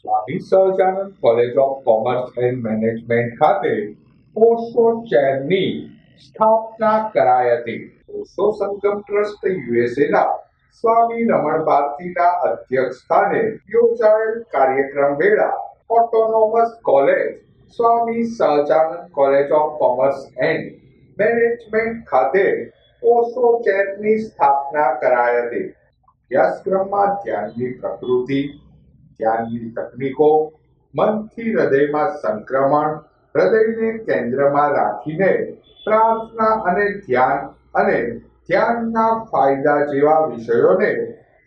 Swami Sahajanand college of commerce and management ખાતે ઓશો ચેરની સ્થાપના કરાઈ હતી. ઓશો સંગમ ટ્રસ્ટ યુએસએના સ્વામી રમણ ભારતીના અધ્યક્ષ સ્થાને યોજાયેલ કાર્યક્રમ વેળા autonomous college Swami Sahajanand college of commerce and management ખાતે ઓશો ચેરની સ્થાપના કરાઈ હતી. અભ્યાસક્રમમાં ધ્યાનની પ્રકૃતિ ધ્યાનની તકનીકો, મનથી હૃદયમાં સંક્રમણ, હૃદયને કેન્દ્રમાં રાખીને પ્રાર્થના અને ધ્યાન અને ધ્યાનના ફાયદા જેવા વિષયોને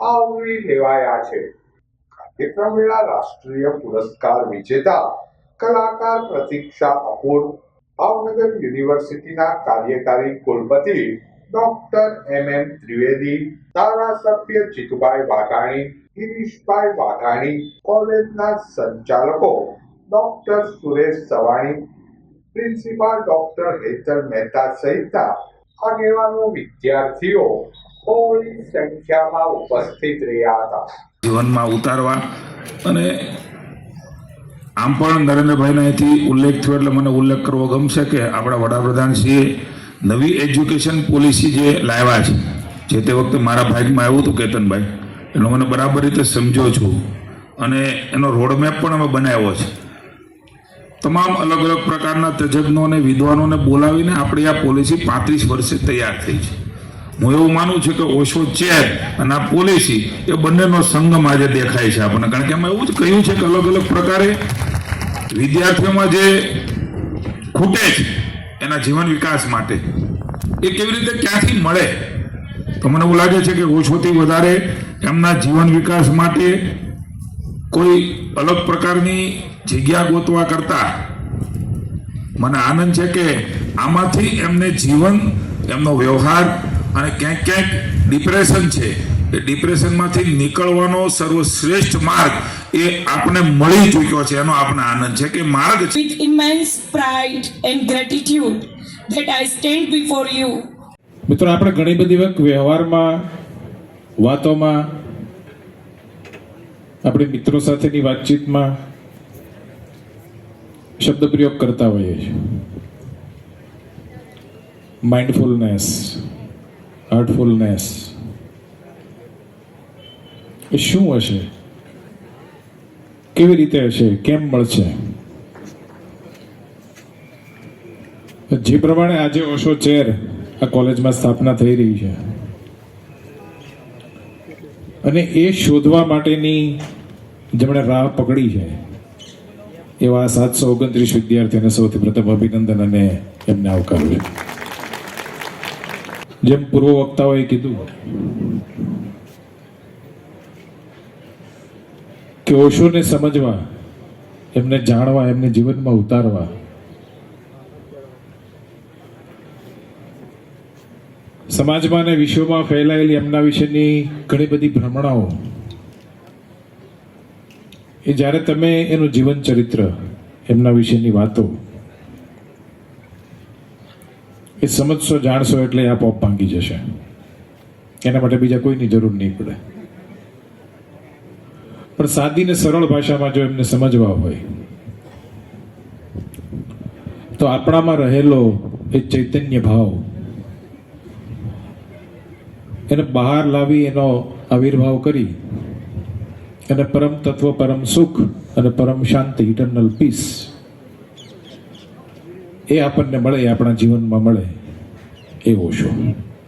આવરી લેવાયા છે. કાર્યક્રમ વેળા રાષ્ટ્રીય પુરસ્કાર વિજેતા, કલાકાર પ્રતીક્ષા અપૂર ભાવનગર યુનિવર્સિટીના કાર્યકારી કુલપતિ ડોક્ટર એમ એમ ત્રિવેદી, ધારાસભ્ય જીતુભાઈ વાઘાણી ગિરીશભાઈ વાઘાણી કોલેજના સંચાલકો doctor Suresh Savani, principal doctor Hetal Mehta સહિતના આગેવાનો વિદ્યાર્થીઓ બહોળી સંખ્યામાં ઉપસ્થિત રહ્યા હતા. જીવનમાં ઉતારવા અને આમ પણ નરેન્દ્રભાઈના અહીંથી ઉલ્લેખ થયો એટલે મને ઉલ્લેખ કરવો ગમશે કે આપણા વડાપ્રધાનશ્રીએ નવી એજ્યુકેશન પોલિસી જે લાવ્યા છે, જે તે વખતે મારા ભાગમાં આવ્યું હતું કેતનભાઈ. એનો મને બરાબર રીતે સમજો છું. અને એનો રોડમેપ પણ અમે બનાવ્યો છે. તમામ અલગ અલગ પ્રકારના તજજ્ઞો અને વિદ્વાનોને બોલાવીને આપણી આ પોલિસી પાંત્રીસ વર્ષે તૈયાર થઈ છે. હું એવું માનું છું કે ઓશો ચેર અને આ પોલિસી એ બંનેનો સંગમ આજે દેખાય છે આપણને. કારણ કે એમાં એવું જ કહ્યું છે કે અલગ અલગ પ્રકારે વિદ્યાર્થીઓમાં જે ખૂટે છે, એના જીવન વિકાસ માટે એ કેવી રીતે ક્યાંથી મળે? તો મને એવું લાગે છે કે ઓછોથી વધારે એમના જીવન વિકાસ માટે કોઈ અલગ પ્રકારની જગ્યા ગોતવા કરતા. મને આનંદ છે કે આમાંથી એમને જીવન એમનો વ્યવહાર અને ક્યાંક ક્યાંક ડિપ્રેશન છે. એ ડિપ્રેશનમાંથી નીકળવાનો સર્વશ્રેષ્ઠ માર્ગ એ આપણે મળી ચૂક્યો છે. એનો આપણે આનંદ છે કે માર્ગ છે. With immense pride and gratitude that I stand before you મિત્રો આપણે ઘણી બધી વખત વ્યવહારમાં વાતોમાં આપણી મિત્રો સાથેની વાતચીતમાં શબ્દ પ્રયોગ કરતા હોઈએ છીએ. માઇન્ડફુલનેસ હાર્ટફુલનેસ એ શું હશે? કેવી રીતે હશે? કેમ મળશે? જે પ્રમાણે આજે ઓશો ચેર આ કોલેજમાં સ્થાપના થઈ રહી છે અને એ શોધવા માટેની જેમણે રાહ પકડી છે, એવા સાતસો ઓગણત્રીસ વિદ્યાર્થીઓને સૌથી પ્રથમ અભિનંદન અને એમને આવકાર્યું જેમ પૂર્વ વક્તાઓએ કીધું કે ઓશોને સમજવા, એમને જાણવા, એમને જીવનમાં ઉતારવા સમાજમાં અને વિશ્વમાં ફેલાયેલી એમના વિશેની ઘણી બધી ભ્રમણાઓ. એ જ્યારે તમે એનું જીવન ચરિત્ર, એમના વિશેની વાતો, એ સમજશો, જાણશો એટલે આપોઆપ ભાંગી જશે. એના માટે બીજા કોઈની જરૂર નહીં પડે. પણ સાદી ને સરળ ભાષામાં જો એમને સમજવા હોય, તો આપણામાં રહેલો એ ચૈતન્ય ભાવ એને બહાર લાવી એનો આવિર્ભાવ કરી અને પરમ તત્વ, પરમ સુખ અને પરમ શાંતિ ઇટરનલ પીસ એ આપણને મળે, આપણા જીવનમાં મળે એવો શો